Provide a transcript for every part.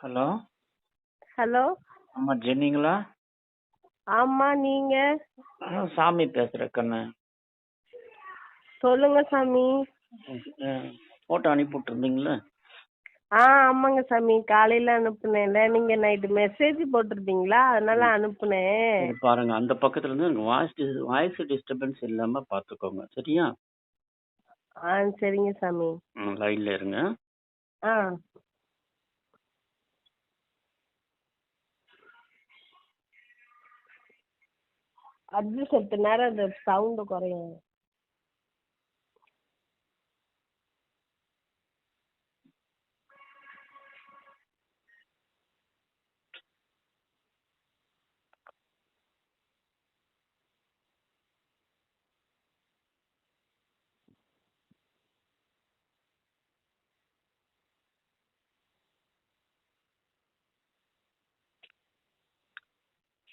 Hello? Hello? அம்மா ஜென்னிங்களா ஆமா நீங்க? சாமி பேசுகிறேன் கண்ணு. சொல்லுங்க சாமி. ஃபோட்டோ அனுப்பி விட்டுருந்தீங்களே ஆ ஆமாங்க சாமி. காலையில அனுப்புனேன்ல. நீங்க நைட்டு மெசேஜ் போட்டிருந்தீங்களா? அதனால அனுப்புனேன். பாருங்க. அந்த பக்கத்துல இருந்து எனக்கு வாய்ஸ் வாய்ஸ் டிஸ்டர்பன்ஸ் இல்லாம பாத்துக்கோங்க. சரியா? ஆ சரிங்க சாமி. லைன்ல இருங்க. ஆ. அது சத்து நேரம் அந்த சவுண்ட் குறையும்.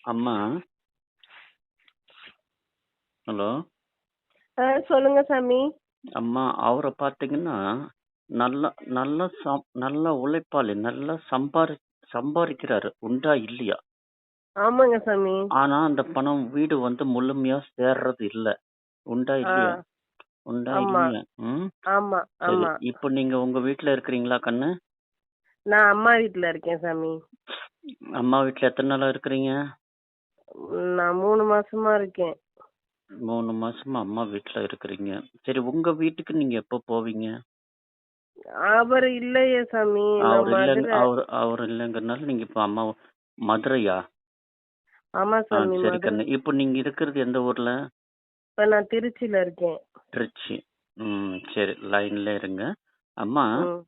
அம்மா. ஹலோ? சொல்லுங்க சாமி. அம்மா அவரை பார்த்தீங்கன்னா நல்ல நல்ல சம் நல்ல உழைப்பாளி நல்லா சம்பாரி சம்பாதிக்கிறாரு உண்டா இல்லையா? ஆமாங்க சாமி. ஆனா அந்த பணம் வீடு வந்து முழுமையா சேர்றது இல்ல. உண்டா இல்லையா? உண்டா ஆமா. இல்லையா? ம்? ஆமா சரி ஆமா. இப்போ நீங்க உங்க வீட்ல இருக்கிறீங்களா கண்ணு? நான் அம்மா வீட்ல இருக்கேன் சாமி. அம்மா வீட்ல எத்தனை நாளா இருக்கிறீங்க? நான் மூணு மாசமா இருக்கேன். மூணு மாசமா அம்மா வீட்ல இருக்கிறீங்க. சரி உங்க வீட்டுக்கு நீங்க எப்போ போவீங்க? அவர் இல்லையே சாமி. அவர் மதுரை. அவர் அவர் இல்லைங்கிறனால நீங்க இப்போ அம்மா மதுரையா? ஆமா ஆ சாமி சரி மதுரை. கண்ணு. இப்போ நீங்க இருக்கிறது எந்த ஊர்ல? இப்ப நான் திருச்சியில இருக்கேன். திருச்சி. ம் சரி லைன்ல இருங்க. அம்மா ம்.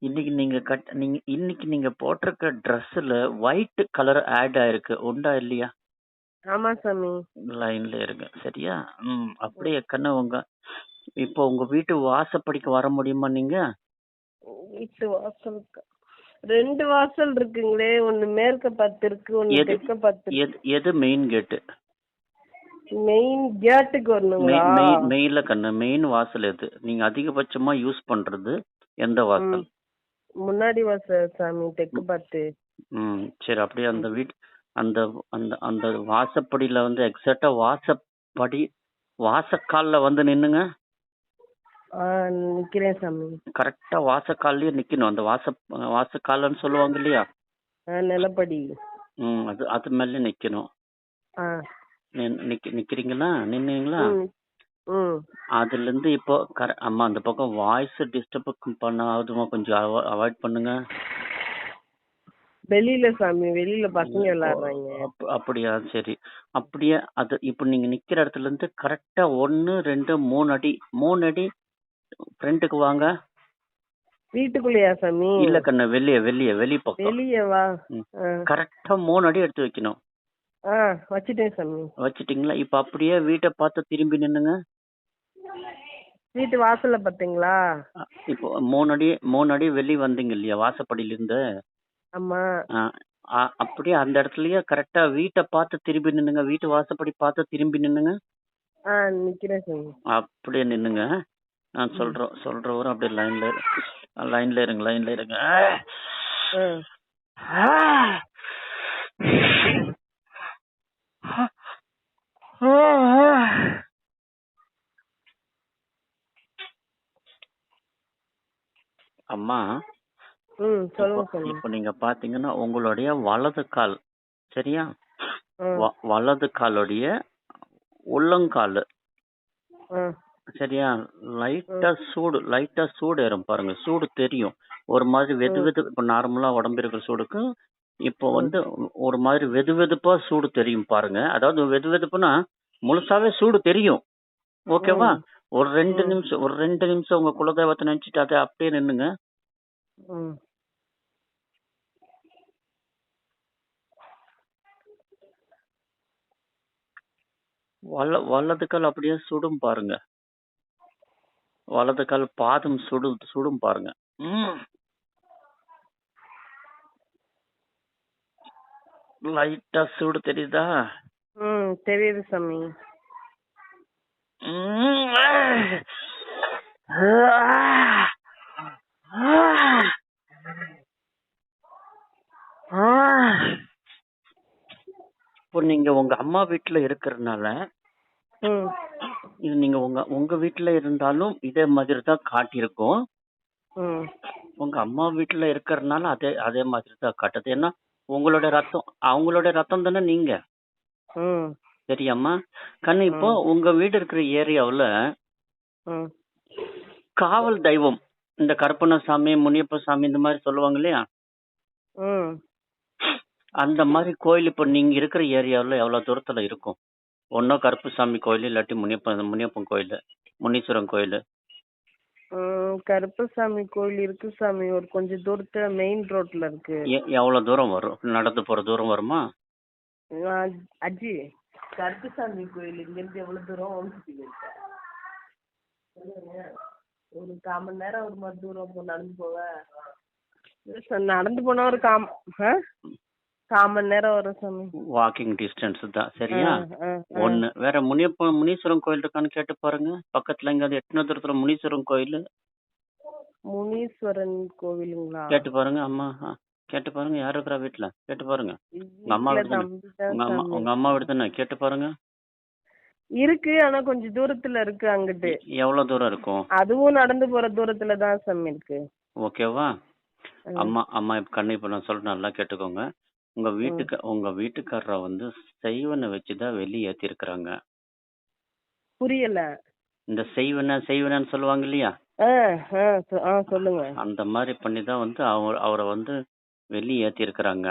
இன்னைக்கு நீங்க கட் நீங்க இன்னைக்கு நீங்க போட்டிருக்க ட்ரெஸ்ல ஒயிட் கலர் ஆட் ஆயிருக்கு. உண்டா இல்லையா? ஆமா சாமி. லைன்ல இருங்க. சரியா? ம் அப்படியே கண்ணு உங்க இப்போ உங்க வீட்டு வாசப்படிக்கு வர முடியுமா நீங்க? வீட்டு வாசலுக்கு. ரெண்டு வாசல் இருக்குங்களே ஒண்ணு மேற்க பத்து இருக்கு ஒண்ணு எது தெற்க பத்து எது எது மெயின் கேட்டு மெயின் கேட்டுக்கு வரணுங்களா? மெயின்ல கண்ணு மெயின் வாசல் எது? நீங்க அதிகபட்சமா யூஸ் பண்றது எந்த வாசல். முன்னாடி வாசல் சாமி தெற்கு பத்து. ம் சரி அப்படியே அந்த வீட் அந்த அந்த அந்த வாசப்படியில வந்து எக்ஸாக்டா வாசப்படி வாசக்கால்ல வந்து நின்னுங்க. ஆ நிக்கிறேன் சாமி. கரெக்டா வாசக்கால்லயே நிக்கணும். அந்த வாச வாசக்கால்னு சொல்லுவாங்க இல்லையா? நிலப்படி. ம் அது அது மேல நிக்க நிக்கிறீங்களா? நின்னீங்களா? அதுல இருந்து இப்போ கர அம்மா அந்த பக்கம் வாய்ஸ் டிஸ்டர்ப் பண்ணாதுமா கொஞ்சம் அவாய்ட் பண்ணுங்க. வெளியில சாமி வெளியில பசங்க விளையாடுறாங்க அப்- அப்படியா? சரி. அப்படியே அது இப்போ நீங்க நிக்கிற இடத்துல இருந்து கரெக்டா ஒன்னு ரெண்டு மூணு அடி மூணு அடி ஃப்ரண்ட்டுக்கு வாங்க. வீட்டுக்குள்ளயா சாமி? இல்ல கண்ணு வெளியே வெளியே வெளி பக்கம். வெளிய வா. கரெக்டா மூணு அடி எடுத்து வைக்கணும். ஆ வச்சுட்டேன் சாமி. வச்சிட்டீங்களா? இப்ப அப்படியே வீட்டை பார்த்து திரும்பி நின்னுங்க. வீட்டு வாசல்ல பாத்தீங்களா? இப்போ மூணு அடி மூணு அடி வெளியே வந்தீங்க இல்லையா? வாசப்படியில இருந்து ஆமா. அப்படியே அந்த இடத்துலயே கரெக்டா வீட்டை பார்த்து திரும்பி நின்னுங்க. வீட்டு வாசப்படி பார்த்து திரும்பி நின்னுங்க. ஆ நிக்கிறேன் சாமி. அப்படியே நின்னுங்க. நான் சொல்றோம் சொல்றவரும் அப்படியே லைன்ல லைன்ல இருங்க லைன்ல இருங்க. ஆ. அம்மா. இப்போ- நீங்க பாத்தீங்கன்னா உங்களுடைய வலது கால் சரியா? வலது காலுடைய உள்ளங்கால். சரியா? லைட்டா சூடு லைட்டா சூடு ஏறும் பாருங்க. சூடு தெரியும். ஒரு மாதிரி வெது வெது இப்போ நார்மலா உடம்பு இருக்கிற சூடுக்கு இப்போ வந்து ஒரு மாதிரி வெது வெதுப்பா சூடு தெரியும் பாருங்க. அதாவது வெது வெதுப்புனா முழுசாவே சூடு தெரியும். ஓகேவா? ஒரு ரெண்டு. நிமிஷம் ஒரு ரெண்டு நிமிஷம் உங்க குலதெய்வத்தை நினைச்சிட்டு அதை அப்படியே நின்னுங்க. வல வலது கால் அப்படியே சுடும் பாருங்க. வலது கால் பாதம் சுடு சுடும் பாருங்க. லைட்டா சூடு தெரியுதா? ம் தெரியுது சாமி. ம். இப்போ நீங்க உங்க அம்மா வீட்டுல இருக்கறதுனால நீங்க உங்க உங்க வீட்டுல இருந்தாலும் இதே மாதிரி தான் காட்டியிருக்கும். உங்க அம்மா வீட்டுல இருக்கறதுனால அதே அதே மாதிரி தான் காட்டுது. ஏன்னா உங்களோட ரத்தம் அவங்களோட ரத்தம் தானே நீங்க? சரியாம்மா கண்ணு இப்போ உங்க வீடு இருக்கிற ஏரியாவுல காவல் தெய்வம் இந்த கருப்பண்ணசாமி முனியப்ப சாமி இந்த மாதிரி சொல்லுவாங்க இல்லையா? அந்த மாதிரி கோயில் இப்போ நீங்க இருக்கிற ஏரியாவுல எவ்வளவு தூரத்துல இருக்கும் ஒன்னும் கருப்புசாமி கோயில் இல்லாட்டி முனியப்பன் முனியப்பன் கோயில் முனீஸ்வரன் கோயில் கருப்பசாமி கோயில் இருக்கு சாமி ஒரு கொஞ்சம் தூரத்துல மெயின் ரோட்ல இருக்கு எவ்வளவு தூரம் வரும் நடந்து போற தூரம் வருமா அஜி கருப்பசாமி கோயில் இங்க இருந்து எவ்வளவு தூரம் ஒரு கால் மணி நேரம் ஒரு மணி தூரம் நடந்து போவ இல்ல சார், நடந்து போனா ஒரு காம் மணி நேரம் வரும் சாமி. வாக்கிங் டிஸ்டன்ஸ் தான் சரியா. ஒண்ணு வேற முனியப்ப முனீஸ்வரன் கோயில் இருக்கான்னு கேட்டு பாருங்க. பக்கத்துல எங்கேயாவது எத்தனை தூரத்துல முனீஸ்வரன் கோயில்? முனீஸ்வரன் கோவிலுங்களா? கேட்டு பாருங்க அம்மா கேட்டு பாருங்க யார் இருக்கிறா வீட்டுல கேட்டு பாருங்க. உங்க அம்மா வீட்ல வீடு தானே? தம்பி தான் உங்க அம்மா சாமி. உங்க அம்மா வீடு தானே? கேட்டு பாருங்க. இருக்கு ஆனா கொஞ்சம் தூரத்துல இருக்கு அங்கிட்டு. எவ்வளவு தூரம் இருக்கும்? அதுவும் நடந்து போற தூரத்துல தான் சாமி இருக்கு. ஓகேவா. அம்மா அம்மா இப்ப கண்ணு இப்ப நான் சொல்றேன் நல்லா கேட்டுக்கோங்க. உங்க வீட்டுக்கு உங்க வீட்டுக்காரரை வந்து செய்வனை வச்சுதான் வெளியே ஏத்தி இருக்கிறாங்க புரியல. இந்த செய்வனை செய்வனன்னு சொல்லுவாங்க இல்லையா? ஆ ஆ சொ- ஆ சொல்லுங்க. அந்த மாதிரி பண்ணி தான் வந்து அவர் அவரை வந்து வெளியே ஏத்தி இருக்கிறாங்க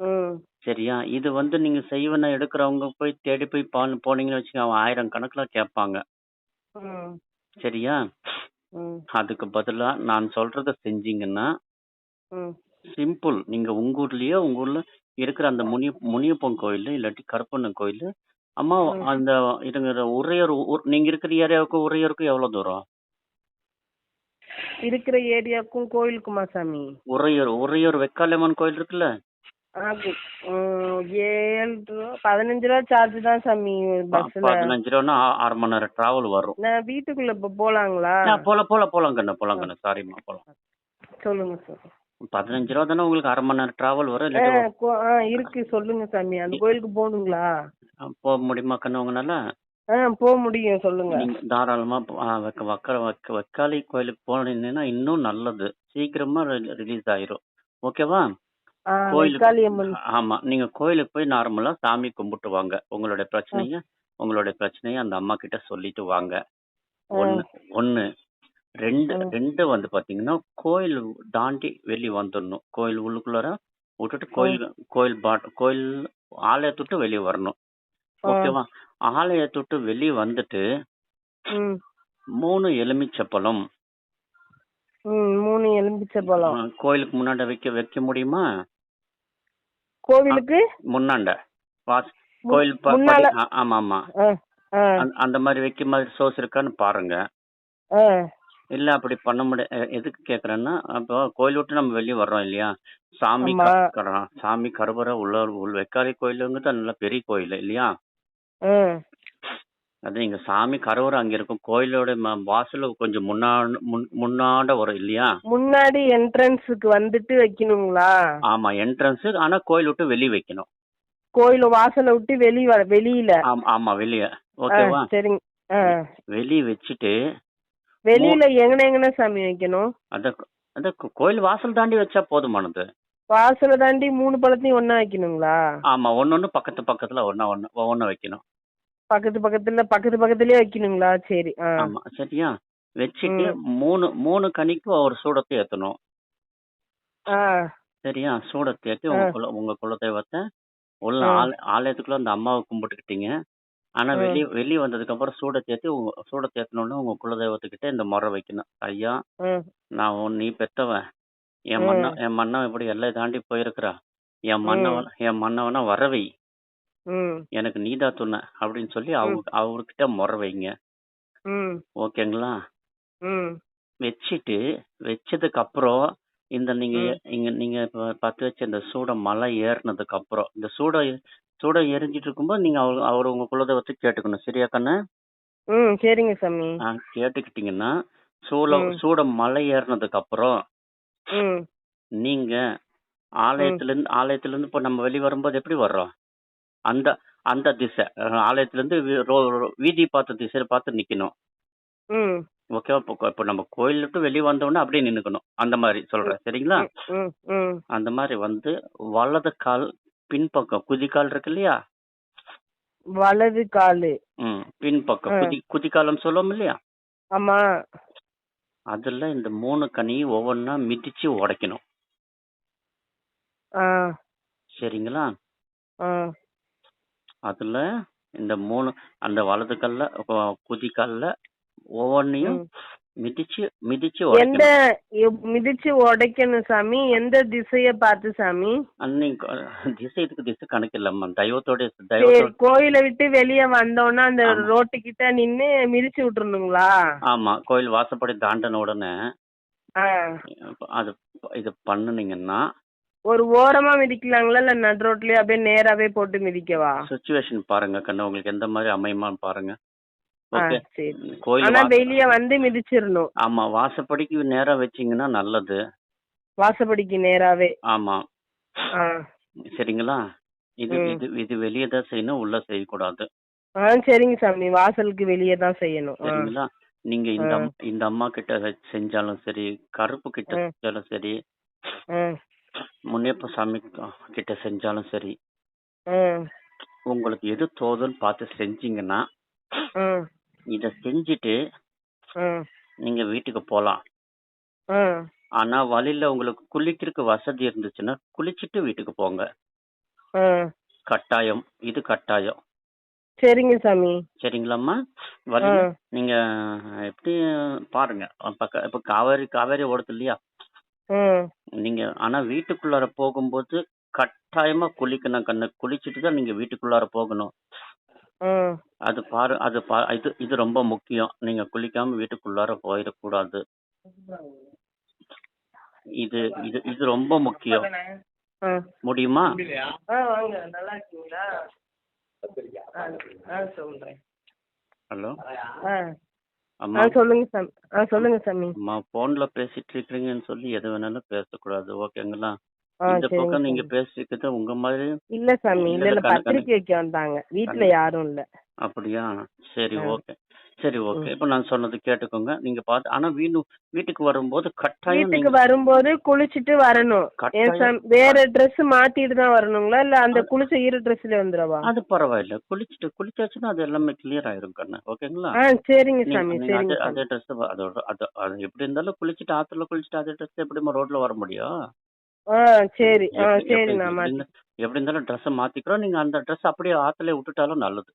ம். சரியா? இது வந்து நீங்க செய்வனை எடுக்கிறவங்க போய் தேடி போய் பால் போனீங்கன்னு வச்சுக்கோங்க அவன் ஆயிரம் கணக்குல கேட்பாங்க. ம். சரியா? ம். அதுக்கு பதிலா நான் சொல்றத செஞ்சீங்கன்னா ம். சிம்பிள் நீங்க உங்க ஊர்லயே உங்க ஊர்ல இருக்கிற அந்த முனிய முனியப்பன் கோயில் இல்லாட்டி கருப்பண்ணன் கோயில் அம்மா ம். அந்த உறையூர் ஊர் நீங்க இருக்கிற ஏரியாவுக்கு உறையூருக்கு எவ்வளவு தூரம்? இருக்கிற ஏரியாவுக்கும் கோயிலுக்குமா சாமி? உறையூர் உறையூர் வெக்காளியம்மன் கோயில் இருக்குல்ல? ஆ, கு- ம், சார்ஜ் தான் சாமி ப- பஸ்ல பதினஞ்சு ரூபா ஆறு மணி நேரம் டிராவல் வரும். நான் வீட்டுக்குள்ள இப்ப போலாங்களா? ஆ, போலாம் போலாம் போலாம் கண்ணு போலாம் கண்ணு. சாரிம்மா போலாம். சொல்லுங்க சார் பதினஞ்சு ரூபா தானே உங்களுக்கு அரை மணி நேரம் டிராவல் வரும் இல்லாட்டி இருக்கு. சொல்லுங்க சாமி. அந்த கோயிலுக்கு போகணுங்களா? போக முடியுமா கண்ணு போக முடியும். சொல்லுங்க. தாராளமா வக்க வக்க வக்காளி கோயிலுக்கு போனீங்கன்னா இன்னும் நல்லது. சீக்கிரமா ரிலீஸ் ஆயிரும். ஓகேவா கோயிலுக்கு ஆமா. நீங்க கோயிலுக்கு போய் நார்மலா சாமி கும்பிட்டு வாங்க. உங்களுடைய பிரச்சனைய உங்களுடைய பிரச்சனைய அந்த அம்மா கிட்ட சொல்லிட்டு வாங்க. ஒன்னு ஒன்னு ரெண்டு ரெண்டு வந்து பாத்தீங்கன்னா, கோயில் தாண்டி வெளிய வந்துடணும் கோயில் உள்ளுக்குள்ளார வுட்டுட்டு ஓ! கோயில் கோயில் பாட் கோயில் ஆலயத்த விட்டு வெளிய வரணும். ஓகேவா? ஆலயத்த விட்டு வெளிய வந்துட்டு, மூணு 3 மூணு ம். பழம். கோயிலுக்கு முன்னாண்ட வைக்க வைக்க முடியுமா? அ கோவிலுக்கு? முன்னாண்ட. வாஸ் கோயில் ஆமா ஆமா முன்னால. அந்த மாதிரி வைக்க மாதிரி சோர்ஸ் இருக்கான்னு பாருங்க. இல்ல அப்படி பண்ண முடிய எ- எதுக்கு கேக்குறேன்னா அப்போ கோயில் விட்டு நம்ம வெளியே வர்றோம் இல்லையா? சாமி ஆமா. சாமி கருவறை உள்ள உள் வெக்காரி கோயிலுங்கிறது நல்ல பெரிய கோயில் இல்லையா? ஆ. அது இங்க சாமி கருவறை அங்க இருக்கும் கோயிலோட ம- வாசல்ல கொஞ்சம் முன்னாடி முன்- முன்னாட வரும் இல்லையா? முன்னாடி என்ட்ரன்ஸுக்கு வந்துட்டு வைக்கணுங்களா? ஆமா என்ட்ரன்ஸ் ஆனா கோயில் விட்டு வெளியே வைக்கணும். கோயில் வாசலை விட்டு வெளிய வர வெளியில. ஆமா ஆமா வெளியே. ஆ, ஓகேவா? சரிங்க. ஆ. வெளியே வச்சுட்டு வெளியில எங்கன எங்கன சாமி வைக்கணும்? அத அத கோ- கோயில் வாசல் தாண்டி வச்சா போதுமானது. வாசலை தாண்டி மூணு பழத்தையும் ஒண்ணா வைக்கணுங்களா? ஆமா ஒன்னொன்னு பக்கத்து பக்கத்துல ஒண்ணா ஒண்ணு ஒவ்வொன்னு வைக்கணும். பக்கத்து பக்கத்துல பக்கத்து பக்கத்துலயே வைக்கணுங்களா? சரி ஆமா சரியா? வச்சுட்டு மூணு மூணு கனிக்கு ஒரு சூடத்தை ஏத்தணும். சரியா? சூடத்தை ஏத்தி உங்க குல உங்க குலதெய்வத்தை உள்ள ஆலயத்துக்குள்ள அந்த அம்மாவை கும்பிட்டுக்கிட்டீங்க. ஆனா ஆ. வெளிய வெளிய வந்ததுக்கு அப்புறம் சூடத்தை ஏத்தி உங்க சூடத்தை ஏத்தணும்னு உங்க குலதெய்வத்துக்கிட்ட இந்த முறை வைக்கணும். ஐயா நான் உன் நீ பெத்தவன். என் ம். மன்ன என் மன்னவன் இப்படி எல்லை தாண்டி போயிருக்கிறா. என் மன்னவன் என் மன்னவனா வரவை ம். எனக்கு நீதா துணை அப்படின்னு சொல்லி அவங்க அவர்கிட்ட முறை வைங்க. ம். ஓகேங்களா? ம். வச்சுட்டு வச்சதுக்கு அப்புறம் இந்த நீங்க ம். இங்க நீங்க இப்ப பத்து வச்ச இந்த சூட மலை ஏறினதுக்கு அப்புறம் இந்த சூட சூட எரிஞ்சிட்டு இருக்கும்போது நீங்க அவர் அவர் உங்க குலதெய்வத்தை கேட்டுக்கணும். சரியா கண்ணு? ம் சரிங்க சாமி. ஆ, கேட்டுக்கிட்டீங்கன்னா சூட ம். சூட மலை ஏறினதுக்கு அப்புறம் ம். நீங்க ஆலயத்துல இருந்து ஆலயத்துல இருந்து இப்போ நம்ம வெளிய வரும்போது எப்படி வர்றோம்? அந்த அந்த திசை ரோ- ரோ- வீதி பார்த்த திசையை பார்த்து நிக்கணும். ம். ஓகேவா இப்போ இப்போ நம்ம கோயில் விட்டு வெளியே வந்தோடனே அப்படியே நின்னுக்கணும். அந்த மாதிரி சொல்றேன். சரிங்களா? அந்த மாதிரி வந்து வலது கால் பின்பக்கம் குதிகால் இருக்கு இல்லையா வலது காலு. ம் பின்பக்கம். குதி குதிகாலம் சொல்லுவோம் இல்லையா? ஆமா. அதுல இந்த மூணு கனியும் ஒவ்வொன்றா மிதிச்சு உடைக்கணும். சரிங்களா? அதுல இந்த மூணு அந்த வலது கல்ல குதிகால்ல ஒவ்வொன்றையும் ம். மிதிச்சு மிதிச்சு எந்த மிதிச்சு உடைக்கணும் சாமி. எந்த திசைய பார்த்து சாமி? அன்னைக்கு திசை இதுக்கு திசை கணக்கு இல்லம்மா தெய்வத்தோட கோயிலை விட்டு வெளியே வந்தோன்னா அந்த. ரோட்டு கிட்ட நின்னு மிதிச்சு விட்டுறணுங்களா? ஆமா. கோயில் வாசப்படி தாண்டின உடனே. அது இது பண்ணுனீங்கன்னா ஒரு ஓரமா மிதிக்கலாங்களா? இல்ல நடு ரோட்லயே அப்படியே நேராவே போட்டு மிதிக்கவா? சுச்சுவேஷன் பாருங்க கண்ணு. உங்களுக்கு எந்த மாதிரி அமையுமான்னு பாருங்க. கோயில் வெளிய வந்து மிதிச்சிடணும் ஆமா வாசப்படிக்கு நேரா வச்சீங்கன்னா நல்லது. வாசப்படிக்கு நேராவே. ஆமா. சரிங்களா? இது. இது இது வெளியே தான் செய்யணும் உள்ள செய்யக்கூடாது. ஆ சரிங்க சாமி. வாசலுக்கு வெளியே தான் செய்யணும். சரிங்களா? நீங்க இந்த இந்த அம்மா கிட்ட செஞ்சாலும் சரி கருப்பு கிட்ட. செஞ்சாலும் சரி ஆ. முனியப்ப சாமி கிட்ட செஞ்சாலும் சரி. உங்களுக்கு எது தோதுன்னு பார்த்து செஞ்சீங்கன்னா. இத செஞ்சுட்டு. நீங்க வீட்டுக்கு போலாம். ஆனா வழியில உங்களுக்கு குளிக்கிறதுக்கு வசதி இருந்துச்சுன்னா குளிச்சுட்டு வீட்டுக்கு போங்க. கட்டாயம் இது கட்டாயம் சரிங்க சாமி சரிங்களாம்மா. வழியில நீங்க எப்படி பாருங்க இப்ப காவேரி காவேரி ஓடுது இல்லையா. நீங்க ஆனா வீட்டுக்குள்ளார போகும்போது கட்டாயமா குளிக்கணும் கண்ணு குளிச்சுட்டு தான் நீங்க வீட்டுக்குள்ளார போகணும் ம். அது பாரு அது பா இது இது ரொம்ப முக்கியம். நீங்க குளிக்காம வீட்டுக்குள்ளார போயிடக்கூடாது. இது இது இது ரொம்ப முக்கியம். ஆ. முடியுமா? ஆ வாங்க. நல்லா இருக்கீங்களா? ஆ ஆ சொல்றேன். ஹலோ? ஆ. அம்மா. சொல்லுங்க சாமி. ஆ சொல்லுங்க சாமி. அம்மா போன்ல பேசிட்டு இருக்கீங்கன்னு சொல்லி எது வேணாலும் பேசக்கூடாது. ஓகேங்களா? இந்த பக்கம் நீங்க சாமி. பேசிக்கிறது உங்க மாதிரி இல்ல சாமி இல்ல இல்ல இல்ல, கண்ணு, பத்திரிக்கை வைக்க வந்தாங்க. வீட்ல யாரும் இல்ல. அப்படியா? சரி. ஓகே. சரி ஓகே. இப்போ நான் சொன்னது கேட்டுக்கோங்க. நீங்க பார்த்து ஆனா வீடு வீட்டுக்கு வரும்போது கட்டாயம் வீட்டுக்கு வரும்போது குளிச்சிட்டு வரணும். வேற Dress மாத்திட்டு தான் வரணுங்களா? இல்ல அந்த குளிச்ச ஈர ட்ரெஸ்ல வந்துடவா? அது பரவாயில்ல. குளிச்சுட்டு குளிச்சாச்சுன்னா அது எல்லாமே கிளியர் ஆயிரும் கண்ணு. ஓகேங்களா? சரிங்க சாமி அதே ட்ரெஸ் அதோட அது அது எப்படி இருந்தாலும் குளிச்சுட்டு ஆத்துல குளிச்சுட்டு அதே ட்ரெஸ் எப்படிமா ரோட்ல வர முடியும்? ஆ சரி. ஆ சரி எப்படி- மாத்தி இருந்தாலும் ட்ரெஸ் மாத்திக்கிறோம். நீங்க அந்த ட்ரெஸ் அப்படியே ஆத்துல விட்டுட்டாலும் நல்லது.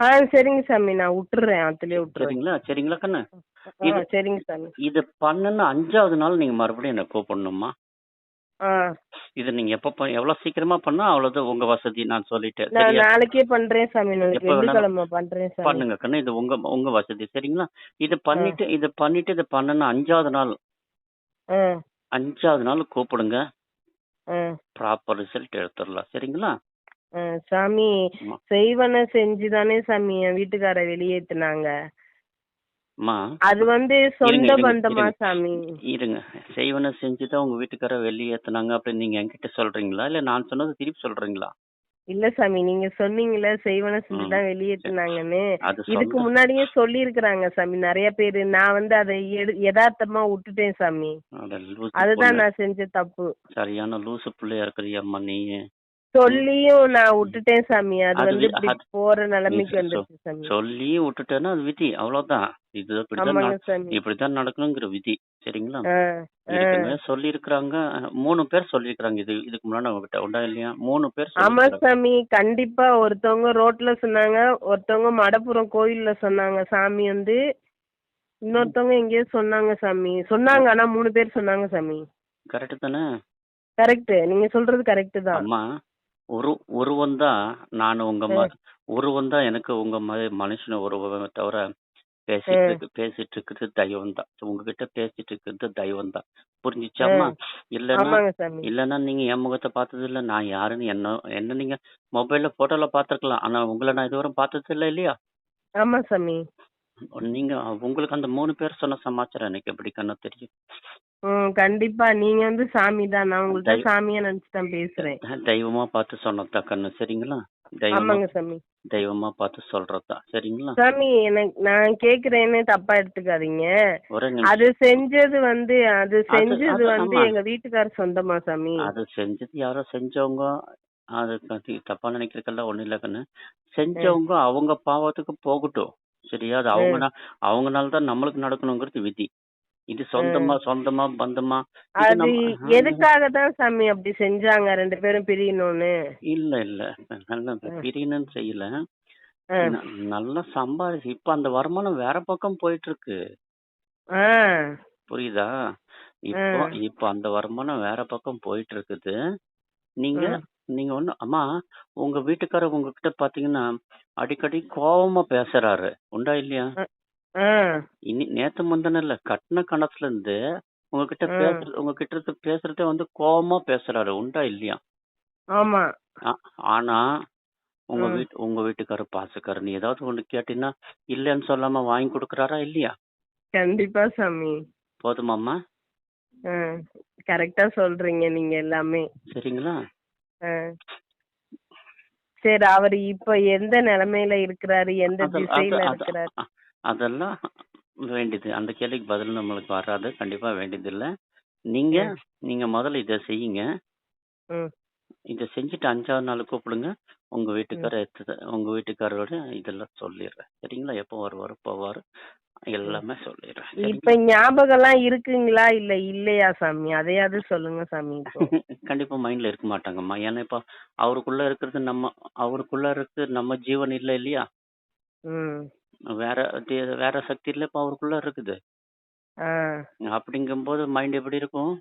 ஆ சரிங்க சாமி. நான் விட்டுறேன் அதுலயே விட்டுறேன். சரிங்களா? சரிங்களா கண்ணு? ஆ இது- சரிங்க சாமி. இது பண்ணுன்னு அஞ்சாவது நாள் நீங்க மறுபடியும் என்ன கூப்பிடணுமா? ஆ. இது நீங்க எப்ப ப- எவ்வளவு சீக்கிரமா பண்ணா அவ்வளவு உங்க வசதி நான் சொல்லிட்டேன் நான் சரியா? நாளைக்கே பண்றேன் சாமி நாளைக்கு எப்ப வேணாலும் வெள்ளிக்கிழமை பண்றேன் சாமி. பண்ணுங்க கண்ணு. இது உங்க உங்க வசதி சரிங்களா? இது பண்ணிட்டு இது பண்ணிட்டு இது பண்ணணும் அஞ்சாவது நாள். ஆ. அஞ்சாவது நாள் கூப்பிடுங்க. ப்ராப்பர் ரிசல்ட் எடுத்துடலாம். சரிங்களா? சாமி. செய்வன செஞ்சுதானே சாமி என் வீட்டுக்கார வெளியேத்துனாங்க. அது வந்து சொந்த பந்தமா. சாமி? இருங்க. செய்வன செஞ்சுதான் உங்க வீட்டுக்கார வெளியேத்துனாங்க அப்படின்னு நீங்க என்கிட்ட சொல்றீங்களா? இல்ல நான் சொன்னது திருப்பி சொல்றீங்களா? இல்ல சாமி நீங்க சொன்னீங்கல்ல செய்வன செஞ்சுதான் வெளியேத்துனாங்கன்னு. அது இதுக்கு முன்னாடியே சொல்லி இருக்கிறாங்க சாமி நிறைய பேரு. நான் வந்து அதை யதார்த்தமா விட்டுட்டேன் சாமி. அதுதான். நான் செஞ்ச தப்பு. சரியான லூசு பிள்ளையா இருக்கிறியம்மா நீ சொல்லியும் நான் விட்டுட்டேன் சாமி. அது வந்து இப்படி போற நிலைமைக்கு வந்துருச்சு சாமி. சொல்லி விட்டுட்டேன்னா அது விதி. அவ்வளவுதான். இது இப்படிதான் இப்படிதான் நடக்கணுங்கிற விதி. சரிங்களா? சொல்லி இருக்கிறாங்க மூணு பேர் சொல்லி இருக்காங்க இது இதுக்கு முன்னாடி உங்ககிட்ட உண்டா இல்லையா? மூணு பேர் ஆமா. சாமி. கண்டிப்பா ஒருத்தவங்க ரோட்ல சொன்னாங்க. ஒருத்தவங்க மடப்புறம் கோயில்ல சொன்னாங்க. சாமி வந்து இன்னொருத்தவங்க எங்கேயோ சொன்னாங்க சாமி. சொன்னாங்க. ஆனா மூணு பேர் சொன்னாங்க சாமி. கரெக்ட் தானே? கரெக்ட் நீங்க சொல்றது கரெக்ட் தான். ஒரு உருவம் தான் நான் உங்க ம உருவம் தான் எனக்கு உங்க மாதிரி மனுஷன உருவமே தவிர பேசிட்டு இருக்கு பேசிட்டு இருக்கிறது தெய்வம் தான். உங்ககிட்ட பேசிட்டு இருக்கிறது தெய்வம் தான். புரிஞ்சுச்சாம்மா? இல்லன்னா ஆமாங்க சாமி. இல்லன்னா நீங்க என் முகத்தை பார்த்தது இல்ல நான் யாருன்னு என்ன என்ன நீங்க மொபைல்ல போட்டோல பாத்துருக்கலாம் ஆனா உங்களை நான் இதுவரை பார்த்தது இல்ல இல்லையா? ஆமா சாமி. நீங்க உங்களுக்கு அந்த மூணு பேர் சொன்ன சமாச்சாரம் எனக்கு எப்படி கண்ணு தெரியும். ம் கண்டிப்பா. நீங்க வந்து சாமி தான். நான் உங்கள்ட்ட சாமியா நினைச்சு தான் பேசுறேன். தெய்வமா பார்த்து சொன்னதா கண்ணு சரிங்களா? ஆமாங்க சாமி. தெய்வமா பார்த்து சொல்றதுதான் சரிங்களா? சாமி எனக்கு நான் கேக்குறேன்னு தப்பா எடுத்துக்காதீங்க. அது செஞ்சது வந்து அது செஞ்சது வந்து. எங்க வீட்டுக்காரர் சொந்தமா சாமி. அது செஞ்சது யாரோ செஞ்சவங்க அது தப்பா நினைக்கிறதுக்கெல்லாம் ஒண்ணும் இல்ல கண்ணு செஞ்சவங்க அவங்க பாவத்துக்கு போகட்டும். சரியா? அது அவங்க அவங்கனால தான் நம்மளுக்கு நடக்கணுங்கிறது விதி. இது சொந்தமா சொந்தமா பந்தமா அது எதுக்காக தான் சாமி அப்படி செஞ்சாங்க? ரெண்டு பேரும் பிரியணும்னு. இல்ல இல்ல. நல்ல பிரியணும்னு செய்யல. நல்லா சம்பாதிச்சு இப்ப அந்த வருமானம் வேற பக்கம் போயிட்டு இருக்கு புரியுதா? இப்போ இப்போ அந்த வருமானம் வேற பக்கம் போயிட்டு இருக்குது நீங்க நீங்க ஒண்ணு அம்மா உங்க வீட்டுக்காரர் உங்ககிட்ட பாத்தீங்கன்னா அடிக்கடி கோவமா பேசுறாரு. உண்டா இல்லையா? இனி நேத்து முந்தின இல்ல கட்டின கணத்துல இருந்து உங்ககிட்ட ஆ. பேசுறது உங்ககிட்ட இருந்து பேசுறதே வந்து கோவமா பேசுறாரு. உண்டா இல்லையா? ஆமா. ஆ- ஆனா உங்க ம். வீட்டு உங்க வீட்டுக்காரர் பாசக்காரர் நீ ஏதாவது ஒண்ணு கேட்டீங்கன்னா இல்லைன்னு சொல்லாம வாங்கி கொடுக்கறாரா இல்லையா? கண்டிப்பா சாமி. போதுமாம்மா. ஆ கரெக்டா சொல்றீங்க நீங்க எல்லாமே. சரிங்களா? ஆ. சரி அவர் இப்ப எந்த நிலைமையில இருக்கிறாரு? எந்த அது- அது- திசையில அது- இருக்கிறாரு? அ- அதெல்லாம் வேண்டியது. அந்த கேள்விக்கு பதில் நம்மளுக்கு வராது. கண்டிப்பா வேண்டியது இல்ல நீங்க நீங்க முதல்ல இத செய்யுங்க. ம். இத செஞ்சுட்டு அஞ்சாவது நாள் கூப்பிடுங்க. உங்க வீட்டுக்காரர் எடுத்து உங்க வீட்டுக்காரரோட இதெல்லாம் சொல்லிடுறேன். சரிங்களா? எப்போ வருவாரு போவாரு எல்லாமே சொல்லிடுறேன். இப்ப ஞாபகம் எல்லாம் இருக்குங்களா? இல்ல இல்லையா சாமி? அதையாவது சொல்லுங்க சாமி கண்டிப்பா மைண்ட்ல இருக்க மாட்டாங்கம்மா ஏன்னா இப்ப அவருக்குள்ள இருக்கிறது நம்ம அவருக்குள்ள இருக்கு நம்ம ஜீவன் இல்ல இல்லையா? வேற வேற சக்தி இல்ல இப்ப அவருக்குள்ள இருக்குது. அப்படிங்கும்போது மைண்ட் எப்படி இருக்கும்?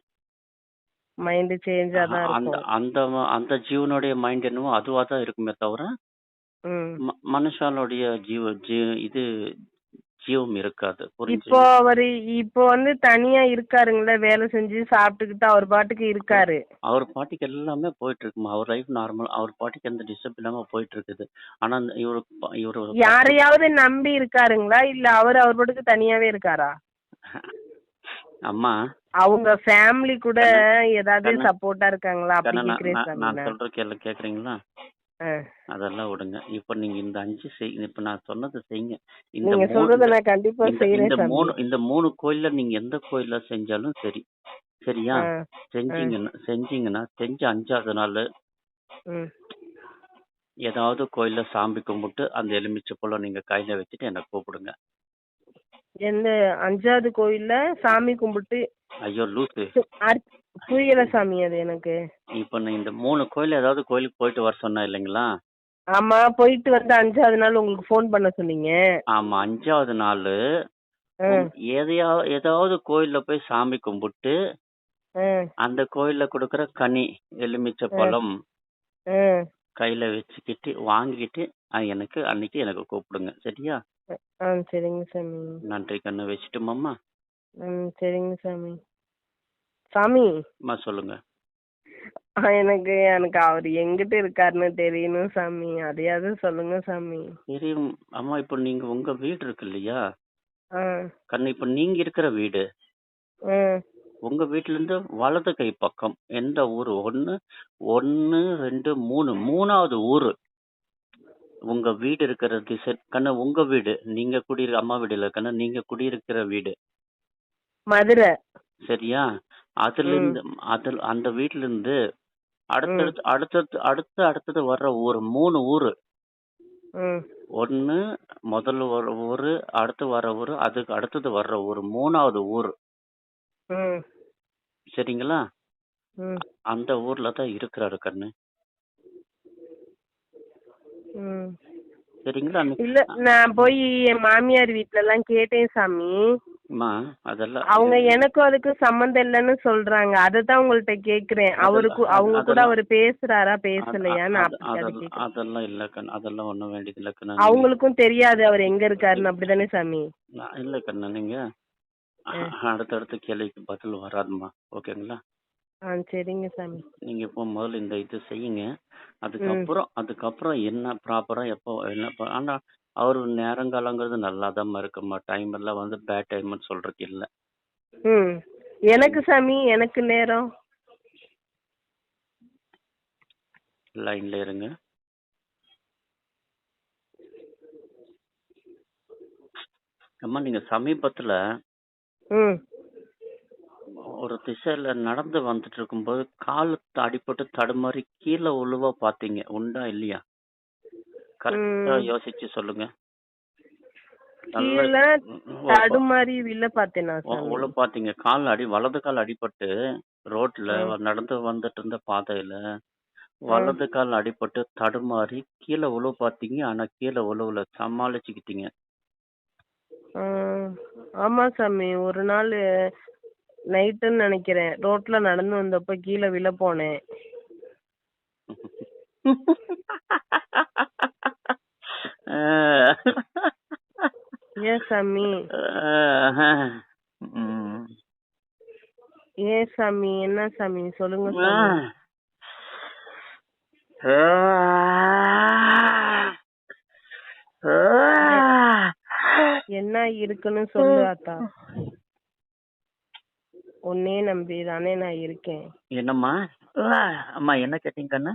மைண்ட் சேஞ்சா தான் அந்த இருக்கும். அந்த அந்த ஜீவனுடைய மைண்ட் என்னவோ அதுவா தான் இருக்குமே தவிர ம். ம- மனுஷாலுடைய ஜீவ ஜீ இது ஜீவம் இருக்காது இப்போ அவரு இப்போ வந்து தனியா இருக்காருங்களே வேலை செஞ்சு சாப்பிட்டுக்கிட்டு அவர் பாட்டுக்கு இருக்காரு. அவர் பாட்டுக்கு எல்லாமே போயிட்டு இருக்குமா அவர் லைஃப் நார்மல் அவர் பாட்டுக்கு எந்த டிஸ்டர்ப் இல்லாம போயிட்டு இருக்குது ஆனா இந்த இவரு ப- இவரு யாரையாவது நம்பி இருக்காருங்களா? இல்ல அவர் அவர் பாட்டுக்கு தனியாவே இருக்காரா? அம்மா. அவங்க ஃபேமிலி கூட ஏதாவது சப்போர்ட்டா இருக்காங்களா? நான். சொல்ற கேள்வி கேக்குறீங்களா. அதெல்லாம் விடுங்க. இப்ப நீங்க இந்த அஞ்சு செய் இப்ப நான் சொன்னதை செய்யுங்க. இந்த சொல்றத நான் கண்டிப்பா இந்த- செய்யறேன் இந்த மூணு இந்த மூணு கோயில்ல நீங்க எந்த கோயில்ல செஞ்சாலும் சரி. சரியா. செஞ்சீங்கன்னா செஞ்சீங்கன்னா செஞ்ச அஞ்சாவது நாள். ஏதாவது கோயில்ல சாமி கும்பிட்டு அந்த எலுமிச்சை பழம் நீங்க கையில வச்சுட்டு என்ன கூப்பிடுங்க. எந்த அஞ்சாவது கோயில்ல சாமி கும்பிட்டு ஐயோ லூசு. புரியல சாமி அது எனக்கு. இப்ப இந்த மூணு கோயில் ஏதாவது கோயிலுக்கு போயிட்டு வர சொன்னா இல்லைங்களா? ஆமா போயிட்டு வந்து அஞ்சாவது நாள் உங்களுக்கு ஃபோன் பண்ண சொன்னீங்க. ஆமா அஞ்சாவது நாள் எதையா ஏதாவது கோயில்ல போய் சாமி கும்பிட்டு அந்த கோயில்ல கொடுக்கற கனி எலுமிச்சை பழம். கையில வச்சுக்கிட்டு வாங்கிக்கிட்டு அஹ், எனக்கு அன்னைக்கு எனக்கு கூப்பிடுங்க. சரியா? ஆ சரிங்க சாமி. நன்றி கண்ணு வச்சுட்டுமாம்மா ம் சரிங்க சாமி. சாமி. அம்மா சொல்லுங்க. ஆ, எனக்கு எனக்கு அவர் எங்கிட்ட இருக்காருன்னு தெரியணும் சாமி. அதையாவது சொல்லுங்க சாமி. சரி அம்மா இப்போ நீங்க உங்க வீடு இருக்கு இல்லையா? ஆ. கண்ணு இப்போ நீங்க இருக்கிற வீடு. ஆ. உங்க வீட்டுல இருந்து வலது கை பக்கம் எந்த ஊரு? ஒன்னு ஒன்னு ரெண்டு மூணு. மூணாவது ஊரு. உங்க வீடு இருக்கிற திசை கண்ணு உங்க வீடு. நீங்க குடியிருக்க அம்மா வீடு இல்ல கண்ணு நீங்க குடியிருக்கிற வீடு. மதுரை. சரியா? அதுல இருந்து அதுல அந்த வீட்டுல இருந்து அடுத்தடுத்து அடுத்தடுத்து அடுத்து அடுத்தது வர்ற ஊர் மூணு ஊரு. ஒன்னு முதல்ல வர ஊரு அடுத்து வர ஊரு அதுக்கு அடுத்தது வர்ற ஊரு மூணாவது ஊர். சரிங்களா? அந்த ஊர்ல தான் இருக்கிறாரு கண்ணு. சரிங்களா இல்ல நான் போய் என் மாமியார் வீட்ல எல்லாம் கேட்டேன் சாமி. அதெல்லாம் அவங்க எனக்கும் அதுக்கும் சம்மந்தம் இல்லைன்னு சொல்றாங்க. அததான் உங்கள்ட்ட கேக்குறேன். அவருக்கு அவங்க கூட அவர் பேசுறாரா அதை அதெல்லாம் இல்ல கண்ணு அதெல்லாம் ஒண்ணும் வேண்டியது இல்ல கண்ணு. அவங்களுக்கும் தெரியாது அவர் எங்க இருக்காருன்னு. அப்படிதானே சாமி? இல்ல கண்ணு நீங்க அடுத்தடுத்த கேள்விக்கு பதில் வராதுமா ஓகேங்களா? ஆ சரிங்க சாமி. நீங்க இப்போ முதல்ல இந்த இது செய்யுங்க. அதுக்கப்புறம் அதுக்கப்புறம் என்ன ப்ராப்பரா எப்போ என்ன ப ஆனா அவரு நேரங்காலங்கிறது நல்லாதாம்மா இருக்கும்மா. டைம் எல்லாம் வந்து பேட் டைம்னு சொல்றதுக்கு இல்ல. எனக்கு சாமி எனக்கு நேரம் லைன்ல இருங்க. அம்மா நீங்க சமீபத்துல ஒரு திசையில நடந்து வந்துட்டு இருக்கும்போது காலு அடிபட்டு தடுமாறி கீழே உழுவ பாத்தீங்க உண்டா இல்லையா? கரெக்டா ம். யோசிச்சு சொல்லுங்க. கீழே ம், ம், ஒரு பா- தடுமாறி விழ பார்த்தேனா உ- சாமி? உள்ள பாத்தீங்க கால் அடி வலது கால் அடிபட்டு ரோட்ல. நடந்து வந்துட்டு இருந்த பாதையில வலது கால் அடிபட்டு தடுமாறி கீழே உழுவ பாத்தீங்க ஆனா கீழே உழுவுல. சமாளிச்சுக்கிட்டீங்க. ஆ, ஆமா சாமி. ஒரு நாள் நைட்டுன்னு நினைக்கிறேன். ரோட்ல நடந்து வந்தப்ப கீழே விழ போனேன். ஏன் சாமி. ஏன் சாமி? என்ன சாமி? சொல்லுங்க சாமி. என்ன இருக்குன்னு சொல்லு உன்னே நம்பி தானே நான் இருக்கேன். என்னம்மா? அம்மா என்ன கேட்டீங்க கண்ணு